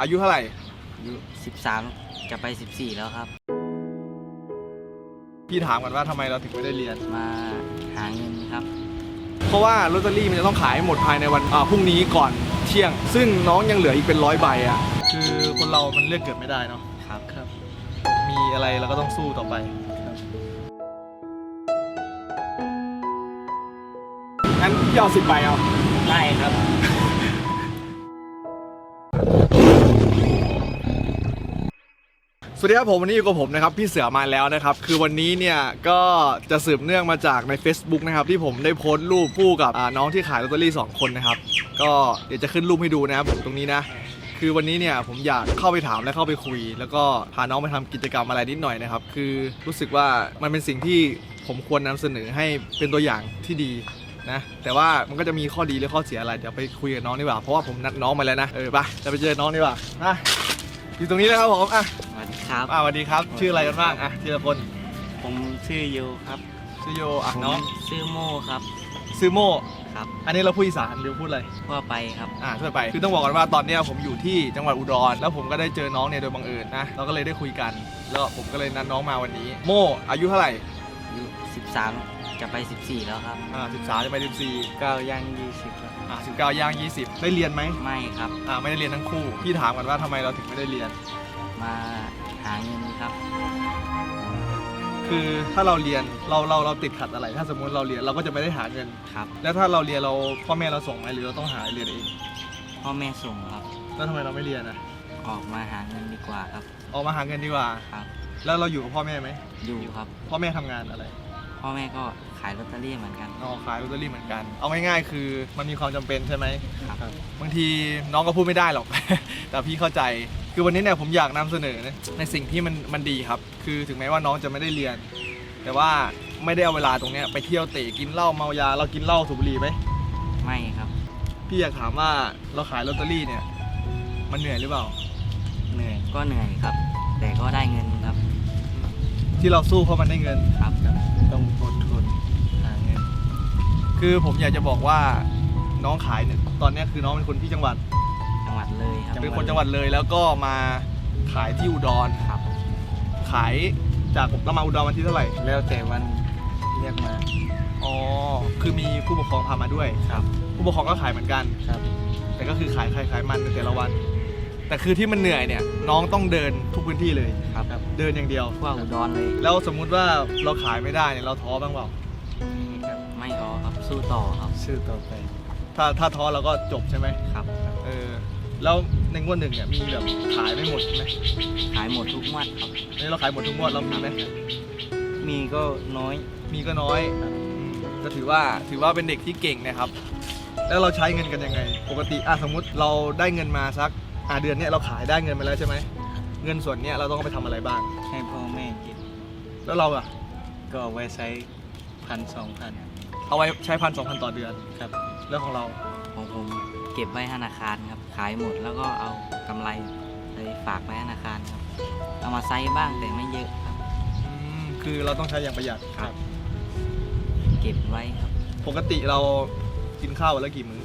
อายุเท่าไหร่ อายุ13 จะไป 14 แล้วครับ พี่ถามกันว่าทำไมเราถึงไม่ได้เรียน มาหาเงินครับ เพราะว่าลอตเตอรี่มันจะต้องขายให้หมดภายในวันอ่าพรุ่งนี้ก่อนเที่ยง ซึ่งน้องยังเหลืออีกเป็นร้อยใบอะ คือคนเรามันเลือกเกิดไม่ได้เนาะ ครับครับ มีอะไรเราก็ต้องสู้ต่อไป งั้นพี่เอาสิบใบเอา ได้ครับ สวัสดีครับผมวันนี้อยู่กับผมนะครับพี่เสือมาแล้วนะครับคือวันนี้เนี่ยก็จะสืบเนื่องมาจากใน Facebook นะครับที่ผมได้โพสต์รูปคู่กับอ่าน้องที่ขายลอตเตอรี่สองคนนะครับก็เดี๋ยวจะขึ้นรูปให้ดูนะครับตรงนี้นะ คือวันนี้เนี่ยผมอยากเข้าไปถามและเข้าไปคุย แล้วก็พาน้องไปทำกิจกรรมอะไรนิดหน่อยนะครับคือรู้สึกว่ามันเป็นสิ่งที่ผมควรนำเสนอให้เป็นตัวอย่างที่ดีนะแต่ว่ามันก็จะมีข้อดีและข้อเสียอะไรเดี๋ยวไปคุยกับน้องดีกว่าเพราะว่าผมนัดน้องมาแล้วนะเออไปจะไปเจอน้องดีกว่านะอยู่ตรงนี้เลยครับผมอะ ครับ อ่าสวัสดีครับ ชื่ออะไรกันบ้างอะทีละคนผมชื่อโยครับชื่อโยอะผมน้องชื่อโม่ครับชื่อโมครับ อันนี้เราพูดอีสานหรือพูดอะไรทั่วไปครับ อ่าทั่วไปคือต้องบอกกันว่าตอนเนี้ยผมอยู่ที่จังหวัดอุดร แล้วผมก็ได้เจอน้องเนี่ยโดยบังเอิญนะเราก็เลยได้คุยกันแล้วผมก็เลยนัดน้องมาวันนี้ โมอายุเท่าไหร่อายุ13 จะไป 14 แล้วครับอ่าสิบสามจะไปสิบสี่9ย่าง20ครับอ่าสิบเก้าย่างยี่สิบได้เรียนไหมไม่ครับ อ่าไม่ได้เรียนทั้งคู่พี่ถามกันว่าทำไมเราถึงไม่ได้เรียน มา หาเงินครับ คือถ้าเราเรียนเราเราเราติดขัดอะไร ถ้าสมมติเราเรียนเราก็จะไม่ได้หาเงิน ครับ แล้วถ้าเราเรียนเราพ่อแม่เราส่งไหมหรือเราต้องหาเรียนเองพ่อแม่ส่งครับ แล้วทำไมเราไม่เรียนอะออกมาหาเงินดีกว่าครับ ออกมาหาเงินดีกว่า ครับ แล้วเราอยู่กับพ่อแม่ไหมอยู่ครับ พ่อแม่ทำงานอะไรพ่อแม่ก็ขายลอตเตอรี่เหมือนกัน อ๋อขายลอตเตอรี่เหมือนกัน เอาง่ายๆคือมันมีความจำเป็นใช่ไหมครับ บางทีน้องก็พูดไม่ได้หรอก แต่พี่เข้าใจ คือวันนี้เนี่ยผมอยากนำเสนอในสิ่งที่มันมันดีครับ คือถึงแม้ว่าน้องจะไม่ได้เรียน แต่ว่าไม่ได้เอาเวลาตรงเนี้ยไปเที่ยวเตะกินเหล้าเมายา เรากินเหล้าสูบบุหรี่ไหมไม่ครับ พี่อยากถามว่าเราขายลอตเตอรี่เนี่ย มันเหนื่อยหรือเปล่า เหนื่อยก็เหนื่อยครับ แต่ก็ได้เงินครับ ที่เราสู้เพราะมันได้เงินครับต้องอดทนหาเงินคือผมอยากจะบอกว่าน้องขายเนี่ยตอนเนี้ยคือน้องเป็นคนที่จังหวัด จังหวัดเลยครับเป็นคนจังหวัดเลยแล้วก็มาขายที่อุดรครับ ขายจากเรามาอุดรวันที่เท่าไหร่ แล้วแต่วันเรียกมา อ๋อ คือมีผู้ปกครองพามาด้วยครับ ผู้ปกครองก็ขายเหมือนกันครับ แต่ก็คือขายขายขายมันในแต่ละวัน แต่คือที่มันเหนื่อยเนี่ยน้องต้องเดินทุกพื้นที่เลยครับ เดินอย่างเดียวทั่วอุดรเลย แล้วสมมุติว่าเราขายไม่ได้เนี่ยเราท้อบ้างเปล่าไม่ท้อครับสู้ต่อครับชื่อต่อไป ถ้าถ้าท้อเราก็จบใช่ไหมครับ เออ แล้วในงวดหนึ่งเนี่ยมีแบบขายไม่หมดไหมขายหมดทุกงวดครับนี่เราขายหมดทุกงวดเรามีไหมมีก็น้อยมีก็น้อยอืมก็ถือว่าถือว่าเป็นเด็กที่เก่งนะครับ แล้วเราใช้เงินกันยังไง ปกติอะสมมุติเราได้เงินมาสักอะเดือนเนี้ยเราขายได้เงินมาแล้วใช่ไหมเงินส่วนเนี้ยเราต้องเอาไปทำอะไรบ้าง ให้พ่อแม่กิน แล้วเราอะก็เอาไว้ใช้พันสองพันเอาไว้ใช้พันสองพันต่อเดือน ครับ แล้วของเรา ของผมเก็บไว้ธนาคารครับ ขายหมดแล้วก็เอากำไรไปฝากไว้ธนาคารครับ เอามาใช้บ้างแต่ไม่เยอะครับ อืมคือเราต้องใช้อย่างประหยัดครับ เก็บไว้ครับ ปกติเรากินข้าววันละกี่มื้อ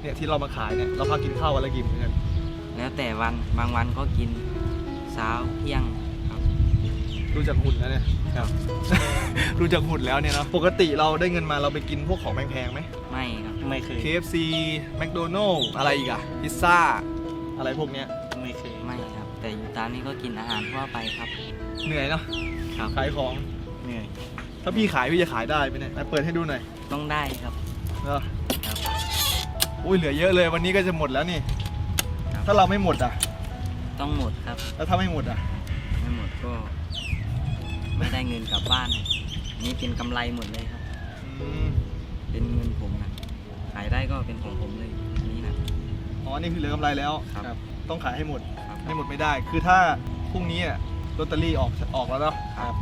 เนี่ยที่เรามาขายเนี่ยเราพากินข้าววันละกี่มื้อกันแล้วแต่วันบางวันก็กินเช้าเที่ยงครับดูจากหุ่นแล้วเนี่ยครับ ดูจากหุ่นแล้วเนี่ยเนาะปกติเราได้เงินมาเราไปกินพวกของแพงๆไหม ไม่ครับ ไม่เคย KFC McDonald อะไรอีกอะพิซซ่า อะไรพวกเนี้ยไม่เคย ไม่ครับ แต่อยู่ตามนี้ก็กินอาหารทั่วไปครับ เหนื่อยเนาะครับ ขายของ เหนื่อย ถ้าพี่ขายพี่จะขายได้ไหมเนี่ยไหนเปิดให้ดูหน่อยต้องได้ครับ เนอะครับ อุ้ยเหลือเยอะเลยวันนี้ก็จะหมดแล้วนี่ ครับ ถ้าเราไม่หมดอะต้องหมดครับ แล้วถ้าไม่หมดอะไม่หมดก็ ไม่ได้เงินกลับบ้าน นี่เป็นกำไรหมดเลยครับ อืม เป็นเงินผมนะขายได้ ก็เป็นของผมเลยอันนี้นะ อ๋อ นี่คือเหลือกำไรแล้วครับต้องขายให้หมด ครับไม่หมดไม่ได้ คือถ้าพรุ่งนี้อะลอตเตอรี่ออกออกแล้วเนาะครับ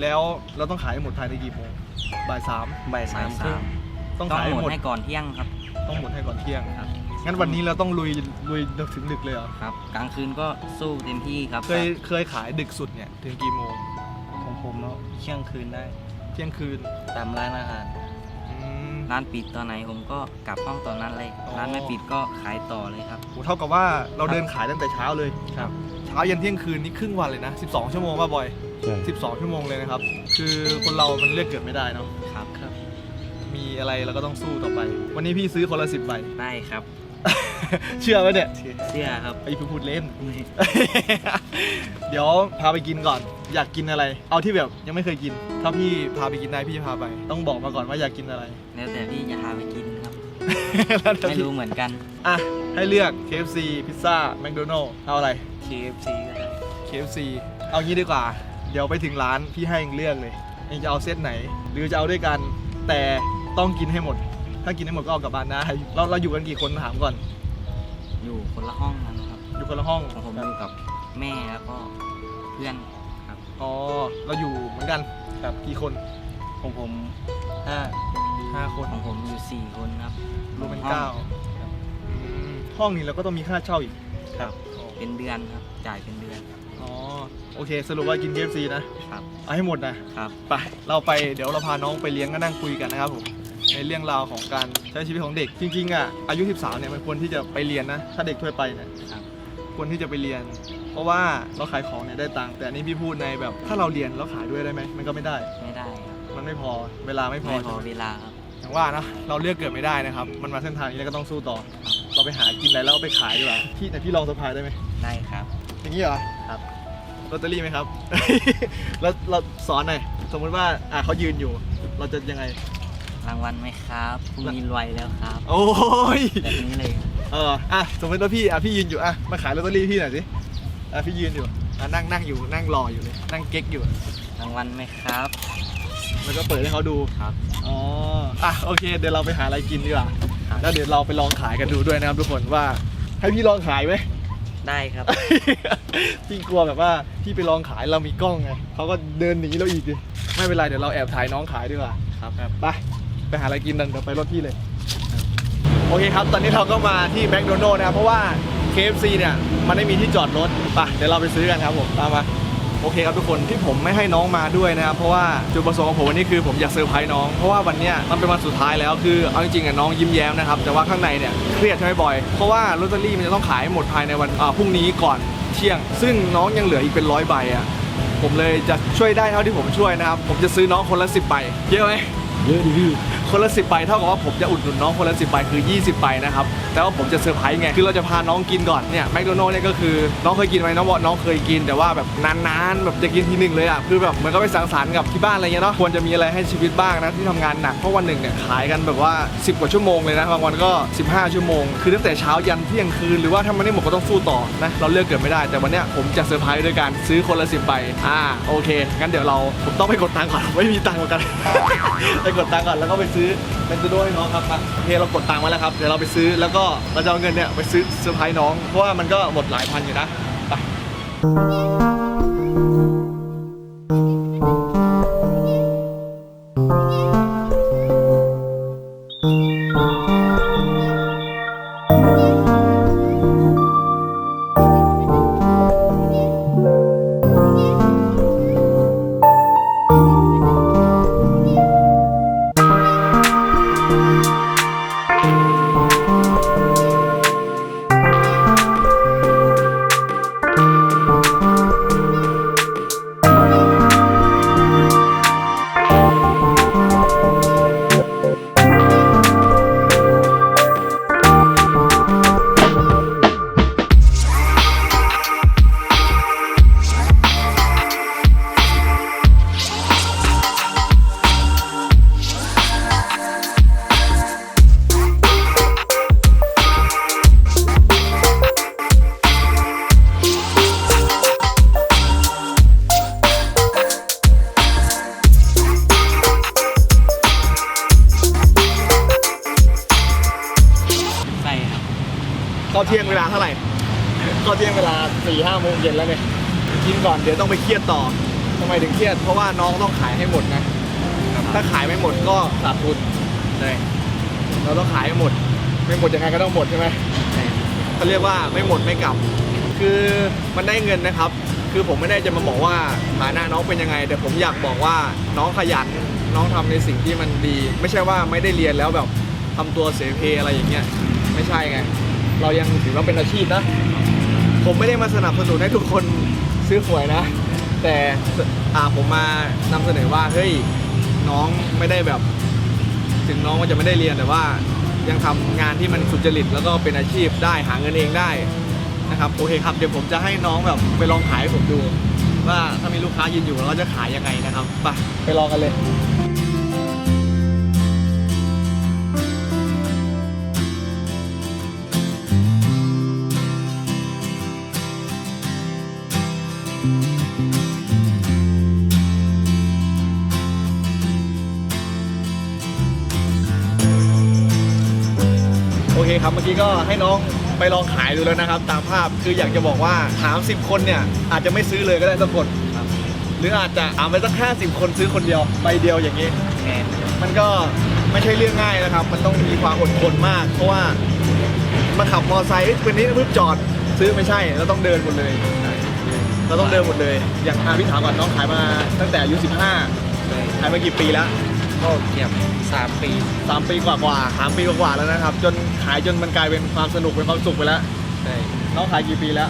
แล้วเราต้องขายให้หมดภายในกี่โมงบ่ายสามบ่ายสามครึ่งต้องต้องขายให้หมดหมดให้ก่อนเที่ยงครับ ต้องหมดให้ก่อนเที่ยง ครับ งั้นวันนี้เราต้องลุยลุยถึงดึกเลยเหรอ ครับ กลางคืนก็สู้เต็มที่ครับเคยเคยขายดึกสุดเนี่ยถึงกี่โมงของผมเนาะเที่ยงคืนได้ เที่ยงคืนตามร้านอาหารอืม ร้านปิดตอนไหนผมก็กลับห้องตอนนั้นเลยอ๋อร้านไม่ปิดก็ขายต่อเลยครับ โหเท่ากับว่าเราเดินขายตั้งแต่เช้าเลยครับ เช้ายันเที่ยงคืนนี่ครึ่งวันเลยนะ 12 ชั่วโมงป่ะบอย ใช่12 ชั่วโมงเลยนะครับ คือคนเรามันเลือกเกิดไม่ได้เนาะ ครับครับ มีอะไรเราก็ต้องสู้ต่อไป วันนี้พี่ซื้อคนละสิบใบ ได้ครับ เชื่อไหมเนี่ยเสื้อครับไอ้พูดพูดเล่น เดี๋ยวพาไปกินก่อน อยากกินอะไร เอาที่แบบยังไม่เคยกิน ถ้าพี่พาไปกินได้พี่จะพาไป ต้องบอกมาก่อนว่าอยากกินอะไร แล้วแต่พี่จะพาไปกินครับแล้วแต่ไม่พี่รู้เหมือนกัน อะ ให้เลือก KFC พิซซ่าแมคโดนัลล์เอาอะไร KFC ก็ได้ KFC เอางี้ดีกว่า เดี๋ยวไปถึงร้านพี่ให้เองเลือกเลยเองจะเอาเซตไหน หรือจะเอาด้วยกัน แต่ต้องกินให้หมด ถ้ากินให้หมดก็เอากลับบ้านได้เราเราอยู่กันกี่คนถามก่อน อยู่คนละห้องกันครับอยู่คนละห้องของผมอยู่กับแม่แล้วก็เพื่อนครับอ๋อเราอยู่เหมือนกันครับกี่คนของผมห้าห้าคนของผมอยู่สี่คนครับรวมเป็นห้องเก้าอืมห้องนี้เราก็ต้องมีค่าเช่าอีกครับเป็นเดือนครับ จ่ายเป็นเดือนอ๋อโอเค สรุปว่ากิน KFC นะ ครับ เอาให้หมดนะครับ ไป เราไปเดี๋ยวเราพาน้องไปเลี้ยงก็นั่งคุยกันนะครับผม ในเรื่องราวของการใช้ชีวิตของเด็ก จริงๆอะอายุ 13เนี่ยมันควรที่จะไปเรียนนะ ถ้าเด็กทั่วไปเนี่ยครับควรที่จะไปเรียน เพราะว่าเราขายของเนี่ยได้ตังค์แต่อันนี่พี่พูดในแบบถ้าเราเรียนแล้วขายด้วยได้ไหมมันก็ไม่ได้ ไม่ได้ครับมันไม่พอเวลาไม่พอไม่พใช่อไหม เวลาครับ อย่างว่านะเราเลือกเกิดไม่ได้นะครับ มันมาเส้นทางนี้แล้วก็ต้องสู้ต่อ เราไปหากินอะไรแล้วเอาไปขายดีกว่าพี่แต่พี่ลองสะพายได้ไหมได้ครับ อย่างนี้เหรอครับ ลอตเตอรี่ไหมครับ แล้วเราสอนหน่อยสมมุติว่าอะเขายืนอยู่ เราจะยังไง รางวัลไหมครับพรุ่งนี้รวยแล้วครับโอ้ยแบบนี้เลยครับเอออะสมมติว่าพี่อะพี่ยืนอยู่อะมาขายลอตเตอรี่พี่หน่อยสิอะพี่ยืนอยู่อะนั่งนั่งอยู่นั่งรออยู่เลยนั่งเก๊กอยู่รางวัลไหมครับ แล้วก็เปิดให้เขาดูครับ อ๋ออะโอเค เดี๋ยวเราไปหาอะไรกินดีกว่าครับ แล้วเดี๋ยวเราไปลองขายกันดูด้วยนะครับทุกคนว่า ให้พี่ลองขายไหม ได้ครับ พี่กลัวแบบว่าพี่ไปลองขายเรามีกล้องไงเขาก็เดินหนีเราอีกดิไม่เป็นไรเดี๋ยวเราแอบถ่ายน้องขายดีกว่าครับไป ไปหาอะไรกินกันเดี๋ยวไปรถพี่เลย โอเคครับ ตอนนี้เราก็มาที่แมคโดนัลล์นะครับ เพราะว่า KFC เนี่ยมันไม่มีที่จอดรถไปเดี๋ยวเราไปซื้อกันครับผมตามมาโอเคครับทุกคนที่ผมไม่ให้น้องมาด้วยนะครับเพราะว่าจุดประสงค์ของผมวันนี้คือผมอยากเซอร์ไพรส์น้องเพราะว่าวันเนี้ยมันเป็นวันสุดท้ายแล้วคือเอาจริงๆอะน้องยิ้มแย้มนะครับแต่ว่าข้างในเนี่ยเครียดใช่ไหมบอยเพราะว่าลอตเตอรี่มันจะต้องขายให้หมดภายในวันอ่าพรุ่งนี้ก่อนเที่ยง ซึ่งน้องยังเหลืออีกเป็นร้อยใบอะผมเลยจะช่วยได้เท่าที่ผมช่วยนะครับผมจะซื้อน้องคนละสิบใบเยอะไหมเยอะดิพี่คนละสิบใบเท่ากับว่าผมจะอุดหนุนน้องคนละสิบใบคือ 20ใบนะครับแต่ว่าผมจะเซอร์ไพรส์ไงคือเราจะพาน้องกินก่อนเนี่ยแมคโดนัลล์เนี่ยก็คือน้องเคยกินไหมน้องบอกน้องเคยกิน แต่ว่าแบบนานๆแบบจะกินทีหนึ่งเลยอะคือแบบเหมือนก็ไปสังสรรค์กับที่บ้านอะไรเงี้ยเนาะควรจะมีอะไรให้ชีวิตบ้างนะที่ทำงานหนักเพราะวันหนึ่งเนี่ยขายกันแบบว่า 10 กว่าชั่วโมงเลยนะบางวันก็ 15 ชั่วโมง คือตั้งแต่เช้ายันเที่ยงคืนหรือว่าถ้ามันไม่หมดก็ต้องสู้ต่อนะเราเลือกเกิดไม่ได้แต่วันเนี้ยผมจะเซอร์ไพรส์ด้วยการซื้อคนละสิบใบอ่าโอเคงั้นเดี๋ยวเราผมต้องไปกดตังค์ก่อนไม่มีตังค์เหมือนกันไปกดตังค์ก่อนแล้วก็ไปซื้อเป็นตัวด้วยน้องครับมาโอเคเรากดตังค์ไว้แล้วครับเดี๋ยวเราไปซื้อแล้วก็เราจะเอาเงินเนี่ยไปซื้อเซอร์ไพรส์น้องเพราะว่ามันก็หมดหลายพันอยู่นะไป เข้าเที่ยงเวลาสี่ห้าโมงเย็นแล้วเนี่ยกินก่อนเดี๋ยวต้องไปเครียดต่อทำไมถึงเครียด เพราะว่าน้องต้องขายให้หมดนะ ถ้าขายไม่หมดก็ขาดทุนใช่เราต้องขายให้หมด ไม่หมดยังไงก็ต้องหมดใช่ไหมใช่เขาเรียกว่าไม่หมดไม่กลับ คือมันได้เงินนะครับ คือผมไม่ได้จะมาบอกว่าฐานะน้องเป็นยังไง แต่ผมอยากบอกว่าน้องขยันน้องทำในสิ่งที่มันดี ไม่ใช่ว่าไม่ได้เรียนแล้วแบบทำตัวเสเพอะไรอย่างเงี้ย ไม่ใช่ไง เรายังถือว่าเป็นอาชีพนะ ผมไม่ได้มาสนับสนุนให้ทุกคนซื้อหวยนะ แต่อ่าผมมานำเสนอว่าเฮ้ยน้องไม่ได้แบบ ถึงน้องว่าจะไม่ได้เรียนแต่ว่ายังทำงานที่มันสุจริตแล้วก็เป็นอาชีพได้หาเงินเองได้นะครับโอเคครับเดี๋ยวผมจะให้น้องแบบไปลองขายให้ผมดู ว่าถ้ามีลูกค้ายืนอยู่เราจะขายยังไงนะครับไปไปลองกันเลย ครับ เมื่อกี้ก็ให้น้องไปลองขายดูแล้วนะครับ ตามภาพคืออยากจะบอกว่าถาม10 คนเนี่ย อาจจะไม่ซื้อเลยก็ได้สักคนหรืออาจจะเอาไปสัก50 คนซื้อคนเดียวใบเดียวอย่างนี้ แมนมันก็ไม่ใช่เรื่องง่ายนะครับ มันต้องมีความอดทนมาก เพราะว่ามาขับมอไซค์เป็นนี้ปุ๊บจอดซื้อไม่ใช่เราต้องเดินหมดเลย เราต้องเดินหมดเลย อย่างอาพี่ถามก่อนน้องขายมาตั้งแต่อายุ15 ขายมากี่ปีแล้ว ก็เกือบสามปี สามปีกว่ากว่าสามปีกว่าๆแล้วนะครับ จนขายจนมันกลายเป็นความสนุกเป็นความสุขไปแล้วเลยน้องขายกี่ปีแล้ว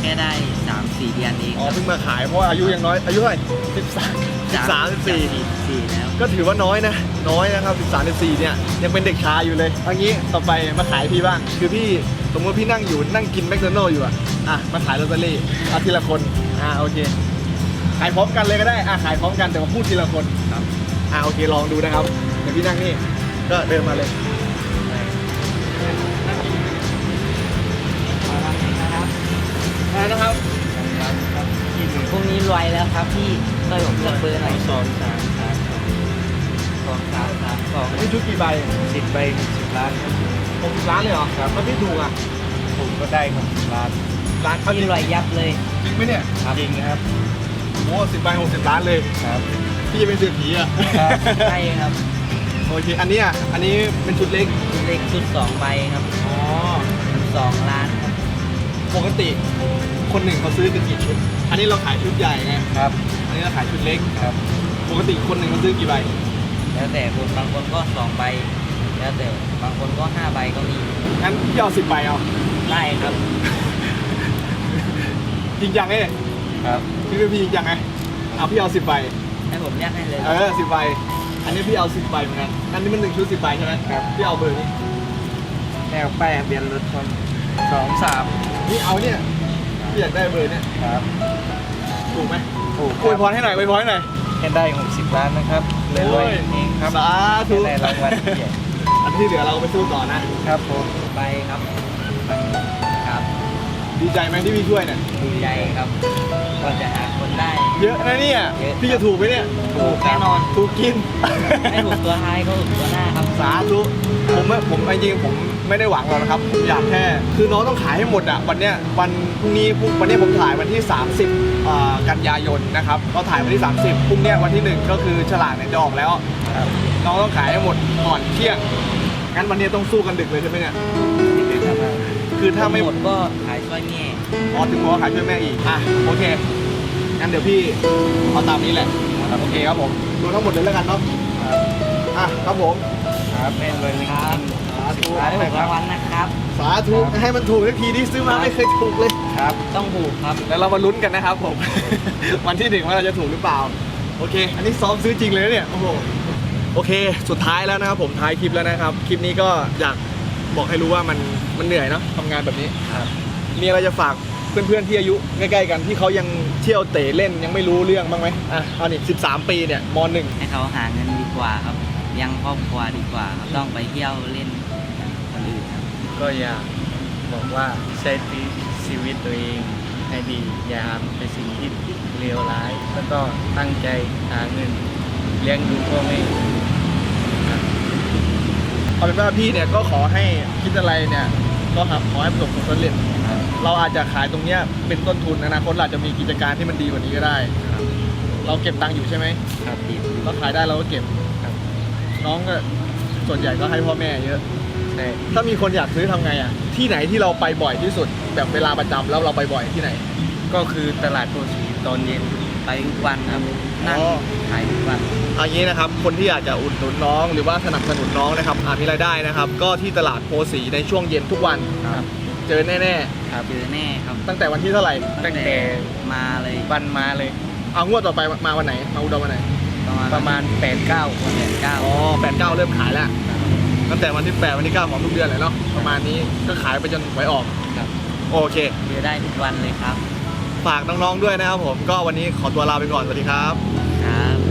แค่ได้สามสี่เดือนเองอ๋อเพิ่งมาขายเพราะว่าอายุยังน้อยอายุเท่าไหร่สิบสามสิบสามสิบสี่ สี่แล้ว ก็ถือว่าน้อยนะ น้อยนะครับสิบสามสิบสี่เนี่ยยังเป็นเด็กชายอยู่เลยเอันนี้ต่อไปมาขายพี่บ้าง คือพี่สมมติพี่นั่งอยู่นั่งกินแมคโดนัลล์อยู่อะอะมาขายลอตเตอรี่เอาทีละคนอะโอเค ขายพร้อมกันเลยก็ได้อะขายพร้อมกันแต่ว่าพูดทีละคนครับ อะโอเคลองดูนะครับเดี๋ยวพี่นั่งนี่ก็เดินมาเลยครับอะนะครับพรุ่งนี้รวยแล้วครับพี่ช่วยผมเลือกเบอร์หน่อยสองสามสามสองสามสามสองนี่ชุดกี่ใบสิบใบหนึ่งสิบล้านหกสิบล้านเลยเหรอครับแล้วพี่ถูกอะผมก็ได้หกสิบล้านล้านเอาจริงรวยยับเลยจริงไหมเนี่ยจริงครับโอ้สิบใบหกสิบล้านเลยครับ พี่จะเป็นเศรษฐีอะใช่ครับโอเคอันเนี้ยอันนี้เป็นชุดเล็กชุดเล็กชุดสองใบครับอ๋อสองล้านครับปกติ คนหนึ่งเขาซื้อกันกี่ชุด อันนี้เราขายชุดใหญ่ไงครับ อันนี้เราขายชุดเล็กครับ ปกติคนหนึ่งเขาซื้อกี่ใบแล้วแต่คนบางคนก็สองใบ แล้วแต่บางคนก็ห้าใบก็มีงั้นพี่เอาสิบใบเอาได้ครับ จริงจังไงครับพี่เป็นพี่จริงจังไงเอาพี่เอาสิบใบ ให้ผมเรียกให้เลยเออสิบใบ อันนี้พี่เอาสิบใบเหมือนกัน อันนี้มันหนึ่งชุดสิบใบใช่ไหมครับ พี่เอาเบอร์นี้แนวแป้งเบียนรถคนสองสามนี่เอาเนี่ย พี่อยากได้เบอร์เนี่ย ครับถูกไหมถูกอวยพรให้หน่อยอวยพรให้หน่อยแค่ได้หกสิบล้านนะครับเลยรวยเองครับสาธุได้รางวัลใหญ่อันที่เหลือเราก็ไปสู้ต่อนะ ครับผม ไปครับครับ ดีใจไหมที่พี่ช่วยเนี่ย ดีใจครับ ก็จะหาคนได้ เยอะนะเนี่ย เยอะ พี่จะถูกไหมเนี่ย ถูกแน่นอน ถูกกิน ไม่ถูกตัวท้ายก็ถูกตัวหน้าครับ สาธุผมไม่ผมจริงๆผมไม่ได้หวังหรอกนะครับผมอยากแค่คือน้องต้องขายให้หมดอะวันเนี้ยวันพรุ่งนี้พรุ่งวันนี้ผมถ่ายวันที่ 30อ่ากันยายนนะครับก็ถ่ายวันที่ 30พรุ่งเนี้ยวันที่หนึ่งก็คือฉลากเนี่ยจะออกแล้วครับน้องต้องขายให้หมดก่อนเที่ยงงั้นวันนี้ต้องสู้กันดึกเลยใช่ไหมเนี่ย คือถ้าไม่หมดก็ขายช่วยแม่พอถึงพอขายช่วยแม่อีกอะโอเคงั้นเดี๋ยวพี่เอาตามนี้แหละโอเคครับผมดูทั้งหมดเลยแล้วกันเนาะอะครับผมครับแม่รวยเลยครับสาธุขายถูกรางวัลนะครับ สาธุให้มันถูกสักทีที่ซื้อมาไม่เคยถูกเลยครับ ต้องถูกครับแล้วเรามาลุ้นกันนะครับผม วันที่หนึ่งว่าเราจะถูกหรือเปล่า โอเค อันนี้ซ้อมซื้อจริงเลยนะเนี่ยโอ้โหโอเค สุดท้ายแล้วนะครับผมท้ายคลิปแล้วนะครับ คลิปนี้ก็อยากบอกให้รู้ว่ามัน มันเหนื่อยเนาะทำงานแบบนี้ครับมีอะไรจะฝากเพื่อนๆที่อายุใกล้ๆกันที่เขายังเที่ยวเตะเล่นยังไม่รู้เรื่องบ้างไหมอะเอานี่13 ปีเนี่ยมหนึ่งให้เขาหาเงินดีกว่าครับเลี้ยังครอบครัวดีกว่าครับต้องไปเที่ยวเล่นคนอื่นครับก็อยากบอกว่าใช้ชีวิตตัวเองให้ดีอย่าทำไปสิ่งที่เลวร้ายแล้วก็ตั้งใจหาเงินเลี้ยงดูพ่อแม่เอาเป็นว่าพี่เนี่ยก็ขอให้คิดอะไรเนี่ย ก็ครับขอให้ประสบผลสำเร็จ เราอาจจะขายตรงเนี้ยเป็นต้นทุนอนาคตเราอาจจะมีกิจการที่มันดีกว่านี้ก็ได้ เราเก็บตังค์อยู่ใช่ไหมครับดีเราขายได้เราก็เก็บครับ น้องก็ส่วนใหญ่ก็ให้พ่อแม่เยอะแต่ถ้ามีคนอยากซื้อทำไงอะ ที่ไหนที่เราไปบ่อยที่สุด แบบเวลาประจำแล้วเราไปบ่อยที่ไหน ก็คือตลาดโพสีตอนเย็น ไปทุกวันครับนั่งอ๋อ ขายทุกวันเอันนี้นะครับคนที่อยากจะอุดหนุนน้อง หรือว่าสนับสนุนน้องนะครับอามีรายได้นะครับ ก็ที่ตลาดโพสีในช่วงเย็นทุกวันครับเจอแน่ครับเจอแน่ครับๆ ตั้งแต่วันที่เท่าไหร่ ตั้งแต่มาเลยวันมาเลย เอางวดต่อไปมาวันไหน มาอุดรวันไหนประมาณประมาณ8 9แปดเก้าอ๋อแปดเก้าเริ่มขายแล้ว ตั้งแต่วันที่แปดวันที่เก้าของทุกเดือนเลยเนาะประมาณนี้ก็ขายไปจนหวยออก ครับโอเค เจอได้ทุกวันเลยครับ ฝากน้องๆด้วยนะครับผมก็วันนี้ขอตัวลาไปก่อนสวัสดีครับครับ